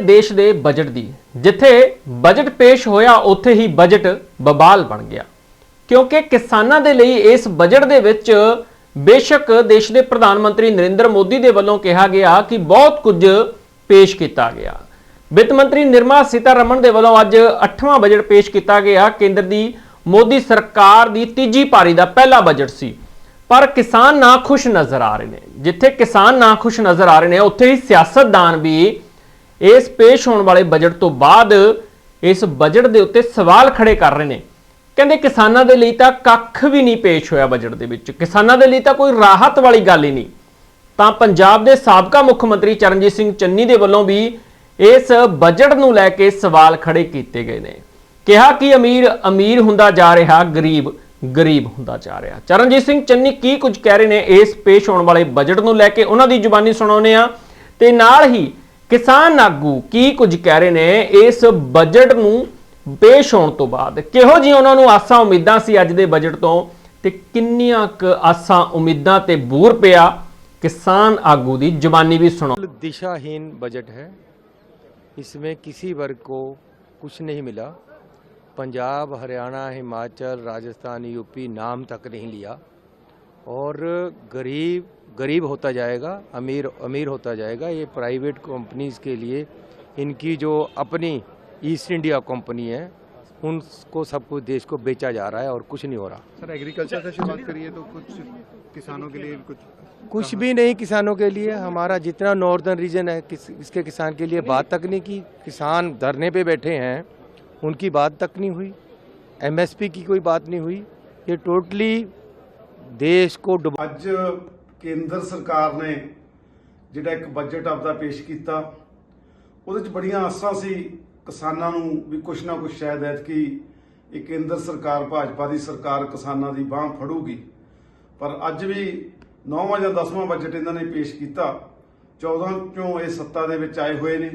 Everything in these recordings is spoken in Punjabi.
ਦੇਸ਼ ਦੇ ਬਜਟ ਦੀ। ਜਿੱਥੇ ਬਜਟ ਪੇਸ਼ ਹੋਇਆ, ਉੱਥੇ ਹੀ ਬਜਟ ਬਬਾਲ ਬਣ ਗਿਆ। ਕਿਉਂਕਿ ਕਿਸਾਨਾਂ ਦੇ ਲਈ ਇਸ ਬਜਟ ਦੇ ਵਿੱਚ ਬੇਸ਼ੱਕ ਦੇਸ਼ ਦੇ ਪ੍ਰਧਾਨ ਮੰਤਰੀ ਨਰਿੰਦਰ ਮੋਦੀ ਦੇ ਵੱਲੋਂ ਕਿਹਾ ਗਿਆ ਕਿ ਬਹੁਤ ਕੁਝ ਪੇਸ਼ ਕੀਤਾ ਗਿਆ। ਵਿੱਤ ਮੰਤਰੀ ਨਿਰਮਲਾ ਸੀਤਾਰਮਣ ਦੇ ਵੱਲੋਂ ਅੱਜ 8ਵਾਂ ਬਜਟ ਪੇਸ਼ ਕੀਤਾ ਗਿਆ। ਕੇਂਦਰ ਦੀ ਮੋਦੀ ਸਰਕਾਰ ਦੀ ਤੀਜੀ ਪਾਰੀ ਦਾ ਪਹਿਲਾ ਬਜਟ ਸੀ। ਪਰ ਕਿਸਾਨ ਨਾ ਖੁਸ਼ ਨਜ਼ਰ ਆ ਰਹੇ ਨੇ। ਜਿੱਥੇ ਕਿਸਾਨ ਨਾ ਖੁਸ਼ ਨਜ਼ਰ ਆ ਰਹੇ ਨੇ, ਉੱਥੇ ਹੀ ਸਿਆਸਤਦਾਨ ਵੀ ਇਸ ਪੇਸ਼ ਹੋਣ ਵਾਲੇ ਬਜਟ ਤੋਂ ਬਾਅਦ ਇਸ ਬਜਟ ਦੇ ਉੱਤੇ ਸਵਾਲ ਖੜੇ ਕਰ ਰਹੇ ਨੇ। ਕਹਿੰਦੇ ਕਿਸਾਨਾਂ ਦੇ ਲਈ ਤਾਂ ਕੱਖ ਵੀ ਨਹੀਂ ਪੇਸ਼ ਹੋਇਆ ਬਜਟ ਦੇ ਵਿੱਚ। ਕਿਸਾਨਾਂ ਦੇ ਲਈ ਤਾਂ ਕੋਈ ਰਾਹਤ ਵਾਲੀ ਗੱਲ ਹੀ ਨਹੀਂ। ਤਾਂ ਪੰਜਾਬ ਦੇ ਸਾਬਕਾ ਮੁੱਖ ਮੰਤਰੀ ਚਰਨਜੀਤ ਸਿੰਘ ਚੰਨੀ ਦੇ ਵੱਲੋਂ ਵੀ ਇਸ ਬਜਟ ਨੂੰ ਲੈ ਕੇ ਸਵਾਲ ਖੜੇ ਕੀਤੇ ਗਏ ਨੇ। ਕਿਹਾ ਕਿ ਅਮੀਰ ਅਮੀਰ ਹੁੰਦਾ ਜਾ ਰਿਹਾ, ਗਰੀਬ ਗਰੀਬ ਹੁੰਦਾ ਜਾ ਰਿਹਾ। ਚਰਨਜੀਤ ਸਿੰਘ ਚੰਨੀ ਕੀ ਕੁਝ ਕਹਿ ਰਹੇ ਨੇ ਇਸ ਪੇਸ਼ ਹੋਣ ਵਾਲੇ ਬਜਟ ਨੂੰ ਲੈ ਕੇ? ਉਹਨਾਂ ਦੀ ਜ਼ੁਬਾਨੀ ਸੁਣਾਉਨੇ ਆ ਤੇ ਨਾਲ ਹੀ ਕਿਸਾਨ ਆਗੂ ਕੀ ਕੁਝ ਕਹਿ ਰਹੇ ਨੇ ਇਸ ਬਜਟ ਨੂੰ ਪੇਸ਼ ਹੋਣ ਤੋਂ ਬਾਅਦ ਕਿਹੋ ਜੀ ਉਹਨਾਂ ਨੂੰ ਆਸਾਂ ਉਮੀਦਾਂ ਸੀ ਅੱਜ ਦੇ ਬਜਟ ਤੋਂ ਤੇ ਕਿੰਨੀਆਂ ਕੁ ਆਸਾਂ ਉਮੀਦਾਂ ਤੇ ਬੂਰ ਪਿਆ ਕਿਸਾਨ ਆਗੂ ਦੀ ਜ਼ੁਬਾਨੀ ਵੀ ਸੁਣੋ बिल्कुल दिशाहीन बजट है इसमें किसी वर्ग को कुछ नहीं मिला पंजाब हरियाणा हिमाचल राजस्थान यूपी नाम तक नहीं लिया और गरीब गरीब होता जाएगा अमीर अमीर होता जाएगा। ये प्राइवेट कंपनीज़ के लिए इनकी जो अपनी ईस्ट इंडिया कंपनी है उनको सब कुछ देश को बेचा जा रहा है और कुछ नहीं हो रहा। सर एग्रीकल्चर से शुरुआत करिए तो कुछ किसानों के लिए कुछ कुछ भी नहीं किसानों के लिए। हमारा जितना नॉर्दर्न रीजन है किस, इसके किसान के लिए बात तक नहीं की। किसान धरने पे बैठे हैं उनकी बात तक नहीं हुई। एमएसपी की कोई बात नहीं हुई। ये टोटली देश को डुबा ਅੱਜ ਕੇਂਦਰ ਸਰਕਾਰ ਨੇ ਜਿਹੜਾ ਇੱਕ ਬਜਟ ਆਪਦਾ ਪੇਸ਼ ਕੀਤਾ ਉਹਦੇ ਚ ਬੜੀਆਂ ਆਸਾਂ ਸੀ ਕਿਸਾਨਾਂ ਨੂੰ ਵੀ ਕੁਛ ਨਾ ਕੁਛ ਸ਼ਾਇਦ ਐਤਕੀ ਇਹ ਕੇਂਦਰ ਸਰਕਾਰ ਭਾਜਪਾ ਦੀ ਸਰਕਾਰ ਕਿਸਾਨਾਂ ਦੀ ਬਾਹ ਫੜੂਗੀ ਪਰ ਅੱਜ ਵੀ 9ਵਾਂ ਜਾਂ 10ਵਾਂ ਬਜਟ ਇਹਨਾਂ ਨੇ ਪੇਸ਼ ਕੀਤਾ 14 ਚੋਂ ਇਹ ਸੱਤਾ ਦੇ ਵਿੱਚ ਆਏ ਹੋਏ ਨੇ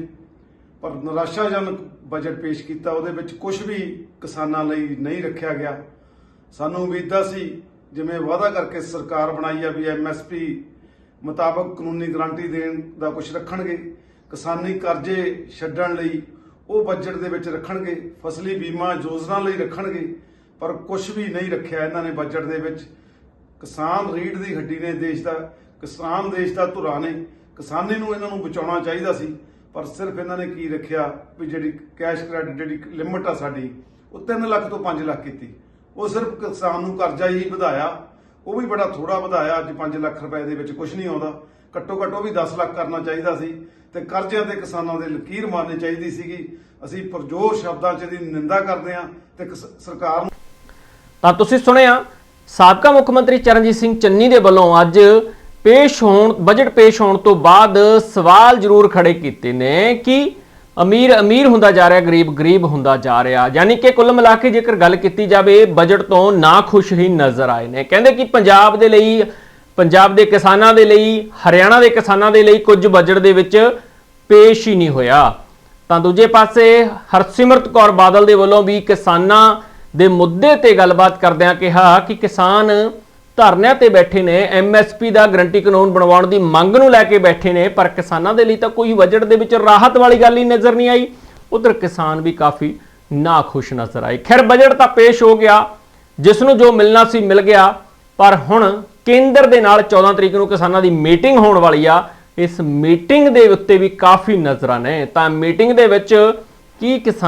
ਪਰ ਨਿਰਾਸ਼ਾਜਨਕ ਬਜਟ ਪੇਸ਼ ਕੀਤਾ ਉਹਦੇ ਵਿੱਚ ਕੁਝ ਵੀ ਕਿਸਾਨਾਂ ਲਈ ਨਹੀਂ ਰੱਖਿਆ ਗਿਆ ਸਾਨੂੰ ਉਮੀਦਾਂ ਸੀ ਜਿਵੇਂ ਵਾਅਦਾ ਕਰਕੇ ਸਰਕਾਰ ਬਣਾਈ ਆ ਵੀ ਐਮਐਸਪੀ ਮੁਤਾਬਕ ਕਾਨੂੰਨੀ ਗਰੰਟੀ ਦੇਣ ਦਾ ਕੁਝ ਰੱਖਣਗੇ, ਕਿਸਾਨੀ ਕਰਜ਼ੇ ਛੱਡਣ ਲਈ ਉਹ ਬਜਟ ਦੇ ਵਿੱਚ ਰੱਖਣਗੇ, ਫਸਲੀ ਬੀਮਾ ਯੋਜਨਾ ਲਈ ਰੱਖਣਗੇ, ਪਰ ਕੁਝ ਵੀ ਨਹੀਂ ਰੱਖਿਆ ਇਹਨਾਂ ਨੇ ਬਜਟ ਦੇ ਵਿੱਚ। ਕਿਸਾਨ ਰੀੜ ਦੀ ਹੱਡੀ ਨੇ, ਦੇਸ਼ ਦਾ, ਕਿਸਾਨ ਦੇਸ਼ ਦਾ ਧੁਰਾ ਨੇ, ਕਿਸਾਨੀ ਨੂੰ ਇਹਨਾਂ ਨੂੰ ਬਚਾਉਣਾ ਚਾਹੀਦਾ ਸੀ, ਪਰ ਸਿਰਫ ਇਹਨਾਂ ਨੇ ਕੀ ਰੱਖਿਆ ਵੀ ਜਿਹੜੀ ਕੈਸ਼ ਕ੍ਰੈਡਿਟ ਜਿਹੜੀ ਲਿਮਟ ਆ ਸਾਡੀ, ਉਹ 3 ਲੱਖ ਤੋਂ 5 ਲੱਖ ਕੀਤੀ। ਉਹ ਸਿਰਫ ਕਿਸਾਨ ਨੂੰ ਕਰਜ਼ਾ ਹੀ ਵਧਾਇਆ। ਉਹ ਵੀ ਬੜਾ ਥੋੜਾ ਵਧਾਇਆ। ਅੱਜ 5 ਲੱਖ ਰੁਪਏ ਦੇ ਵਿੱਚ ਕੁਝ ਨਹੀਂ ਆਉਂਦਾ। ਘੱਟੋ ਘੱਟ ਉਹ ਵੀ 10 ਲੱਖ ਕਰਨਾ ਚਾਹੀਦਾ ਸੀ। ਤੇ ਕਰਜ਼ਿਆਂ ਤੇ ਕਿਸਾਨਾਂ ਦੇ ਲਕੀਰ ਮਾਰਨੀ ਚਾਹੀਦੀ ਸੀਗੀ। ਅਸੀਂ ਪਰਜੋਰ ਸ਼ਬਦਾਂ 'ਚ ਇਹਦੀ ਨਿੰਦਾ ਕਰਦੇ ਹਾਂ ਤੇ ਕਿਸ- ਸਰਕਾਰ ਨੂੰ ਤਾਂ ਤੁਸੀਂ ਸੁਣਿਆ, ਸਾਬਕਾ ਮੁੱਖ ਮੰਤਰੀ ਚਰਨਜੀਤ ਸਿੰਘ ਚੰਨੀ ਦੇ ਵੱਲੋਂ ਅੱਜ ਪੇਸ਼ ਹੋਣ ਬਜਟ ਪੇਸ਼ ਹੋਣ ਤੋਂ ਬਾਅਦ ਸਵਾਲ ਜ਼ਰੂਰ ਖੜੇ ਕੀਤੇ ਨੇ ਕਿ ਅਮੀਰ ਅਮੀਰ ਹੁੰਦਾ ਜਾ ਰਿਹਾ, ਗਰੀਬ ਗਰੀਬ ਹੁੰਦਾ ਜਾ ਰਿਹਾ। ਯਾਨੀ ਕਿ ਕੁੱਲ ਮਿਲਾ ਕੇ ਜੇਕਰ ਗੱਲ ਕੀਤੀ ਜਾਵੇ ਬਜਟ ਤੋਂ ਨਾ ਖੁਸ਼ ਹੀ ਨਜ਼ਰ ਆਏ ਨੇ। ਕਹਿੰਦੇ ਕਿ ਪੰਜਾਬ ਦੇ ਲਈ, ਪੰਜਾਬ ਦੇ ਕਿਸਾਨਾਂ ਦੇ ਲਈ, ਹਰਿਆਣਾ ਦੇ ਕਿਸਾਨਾਂ ਦੇ ਲਈ ਕੁਝ ਬਜਟ ਦੇ ਵਿੱਚ ਪੇਸ਼ ਹੀ ਨਹੀਂ ਹੋਇਆ। ਤਾਂ ਦੂਜੇ ਪਾਸੇ, ਹਰਸਿਮਰਤ ਕੌਰ ਬਾਦਲ ਦੇ ਵੱਲੋਂ ਵੀ ਕਿਸਾਨਾਂ ਦੇ ਮੁੱਦੇ ਤੇ ਗੱਲਬਾਤ ਕਰਦਿਆਂ ਕਿਹਾ ਕਿ ਕਿਸਾਨ ਧਰਨਿਆਂ ਤੇ ਬੈਠੇ ਨੇ ਐਮਐਸਪੀ ਦਾ ਗਰੰਟੀ ਕਾਨੂੰਨ ਬਣਵਾਉਣ ਦੀ ਮੰਗ ਨੂੰ ਲੈ ਕੇ ਬੈਠੇ ਨੇ, ਪਰ ਕਿਸਾਨਾਂ ਦੇ ਲਈ ਤਾਂ ਕੋਈ ਬਜਟ ਦੇ ਵਿੱਚ ਰਾਹਤ ਵਾਲੀ ਗੱਲ ਹੀ ਨਜ਼ਰ ਨਹੀਂ ਆਈ। ਉਧਰ ਕਿਸਾਨ ਵੀ ਕਾਫੀ ਨਾਖੁਸ਼ ਨਜ਼ਰ ਆਏ। ਖੈਰ, ਬਜਟ ਤਾਂ ਪੇਸ਼ ਹੋ ਗਿਆ, ਜਿਸ ਨੂੰ ਜੋ ਮਿਲਣਾ ਸੀ ਮਿਲ ਗਿਆ, ਪਰ ਹੁਣ ਕੇਂਦਰ ਦੇ ਨਾਲ 14 ਤਰੀਕ ਨੂੰ ਕਿਸਾਨਾਂ ਦੀ ਮੀਟਿੰਗ ਹੋਣ ਵਾਲੀ ਆ। ਇਸ ਮੀਟਿੰਗ ਦੇ ਉੱਤੇ ਵੀ ਕਾਫੀ ਨਜ਼ਰਾਂ ਨੇ। ਤਾਂ ਮੀਟਿੰਗ ਦੇ ਵਿੱਚ ਕੀ ਕਿਸਾਨਾਂ